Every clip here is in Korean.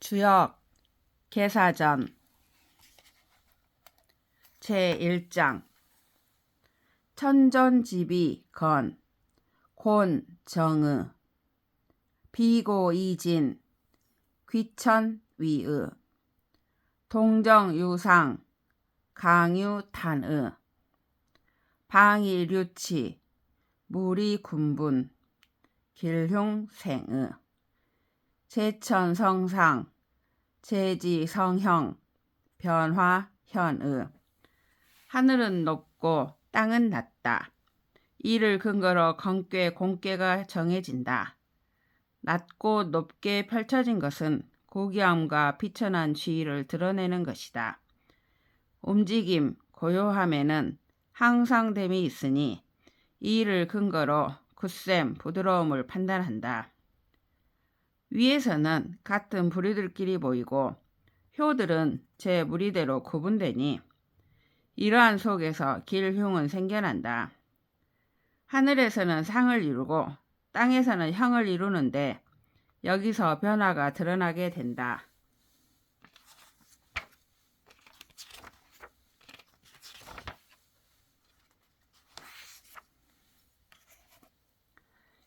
주역 개사전 제1장 천전지비 건 곤정의 비고이진 귀천위의 동정유상 강유탄의 방이류치 무리군분 길흉생의 제천성상 제지성형 변화현의 하늘은 높고 땅은 낮다. 이를 근거로 건괴 공괴가 정해진다. 낮고 높게 펼쳐진 것은 고귀함과 비천한 지위를 드러내는 것이다. 움직임, 고요함에는 항상됨이 있으니 이를 근거로 굳셈, 부드러움을 판단한다. 위에서는 같은 부리들끼리 보이고 효들은 제 무리대로 구분되니 이러한 속에서 길흉은 생겨난다. 하늘에서는 상을 이루고 땅에서는 형을 이루는데 여기서 변화가 드러나게 된다.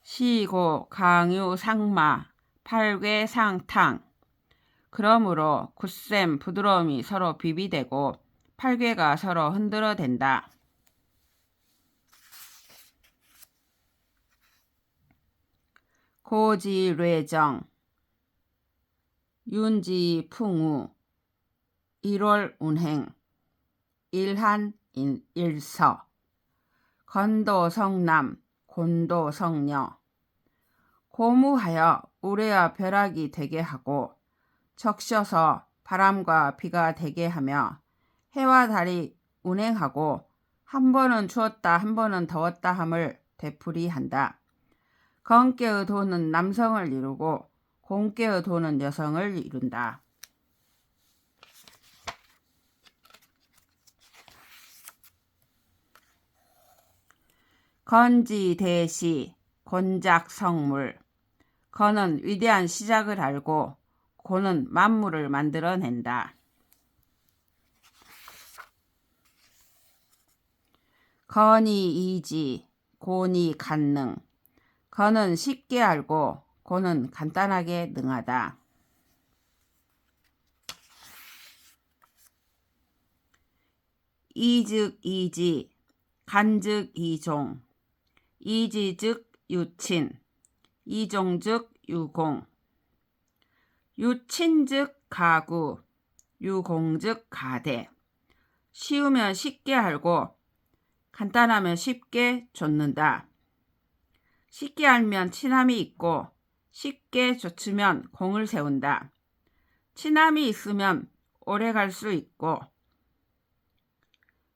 시고 강유 상마 팔괴 상탕 그러므로 굳셈 부드러움이 서로 비비되고 팔괘가 서로 흔들어 댄다. 고지뢰정 윤지풍우 1월 운행 일한 일서 건도성남 곤도성녀 고무하여 우레와 벼락이 되게 하고 적셔서 바람과 비가 되게 하며 해와 달이 운행하고 한 번은 추웠다 한 번은 더웠다 함을 되풀이한다. 건깨의 도는 남성을 이루고 공깨의 도는 여성을 이룬다. 건지 대시 곤작 성물 건은 위대한 시작을 알고 고는 만물을 만들어낸다. 건이 이지 곤이 간능 건은 쉽게 알고 고는 간단하게 능하다. 이즉 이지 간즉 이종 이지즉 유친 이종즉 유공 유친즉 가구 유공즉 가대 쉬우면 쉽게 알고 간단하면 쉽게 좇는다. 쉽게 알면 친함이 있고 쉽게 좇으면 공을 세운다. 친함이 있으면 오래 갈 수 있고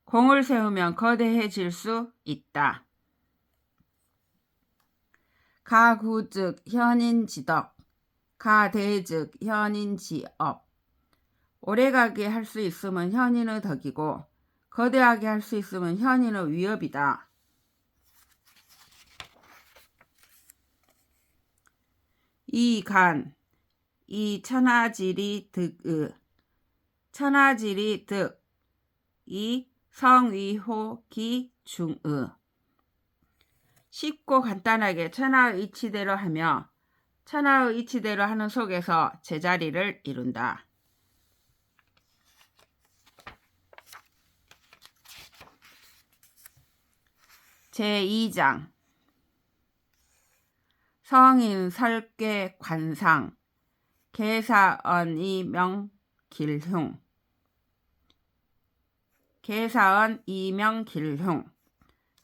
공을 세우면 거대해질 수 있다. 가구즉 현인지덕, 가대즉 현인지업. 오래가게 할 수 있으면 현인의 덕이고 거대하게 할 수 있으면 현인의 위협이다. 이 간, 이 천하지리 득의, 천하지리 득, 이 성위호 기 중의. 쉽고 간단하게 천하의 이치대로 하며 천하의 이치대로 하는 속에서 제자리를 이룬다. 제2장. 성인 설계 관상. 계사언 이 명 길흉. 계사언 이명 길흉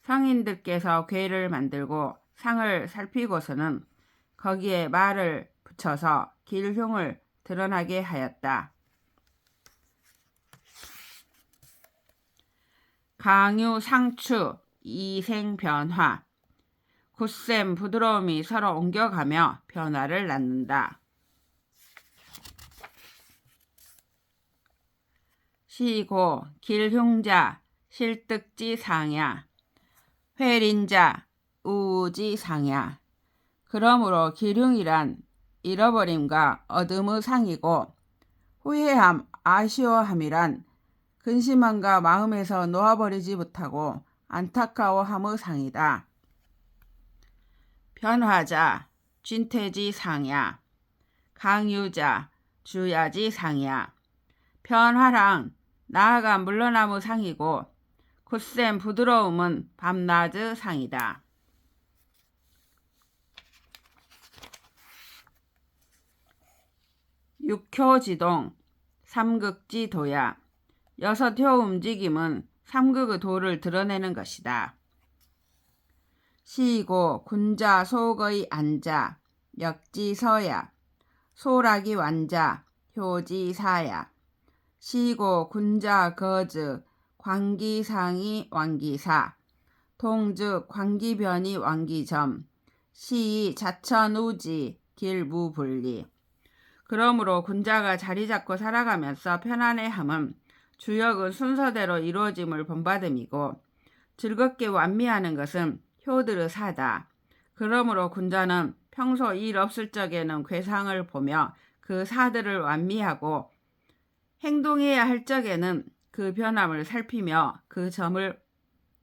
성인들께서 괴를 만들고 상을 살피고서는 거기에 말을 붙여서 길흉을 드러나게 하였다. 강유 상추 이생 변화 굳셈 부드러움이 서로 옮겨가며 변화를 낳는다. 시고 길흉자 실득지 상야 회린자 우지 상야 그러므로 기륭이란 잃어버림과 어둠의 상이고 후회함, 아쉬워함이란 근심함과 마음에서 놓아버리지 못하고 안타까워함의 상이다. 변화자, 쥔태지 상야. 강유자, 주야지 상이야. 변화랑 나아가 물러나무 상이고 굳센 부드러움은 밤낮의 상이다. 육효지동, 삼극지 도야. 여섯 효 움직임은 삼극의 도를 드러내는 것이다. 시고 군자 속의 안자, 역지서야. 소락이 완자, 효지사야. 시고 군자 거즈, 광기상이 왕기사. 동즉 광기변이 왕기점. 시이 자천우지, 길무분리. 그러므로 군자가 자리 잡고 살아가면서 편안해함은 주역은 순서대로 이루어짐을 본받음이고 즐겁게 완미하는 것은 효들의 사다. 그러므로 군자는 평소 일 없을 적에는 괴상을 보며 그 사들을 완미하고 행동해야 할 적에는 그 변함을 살피며 그 점을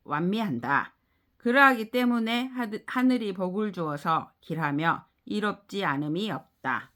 완미한다. 그러하기 때문에 하늘이 복을 주어서 길하며 이롭지 않음이 없다.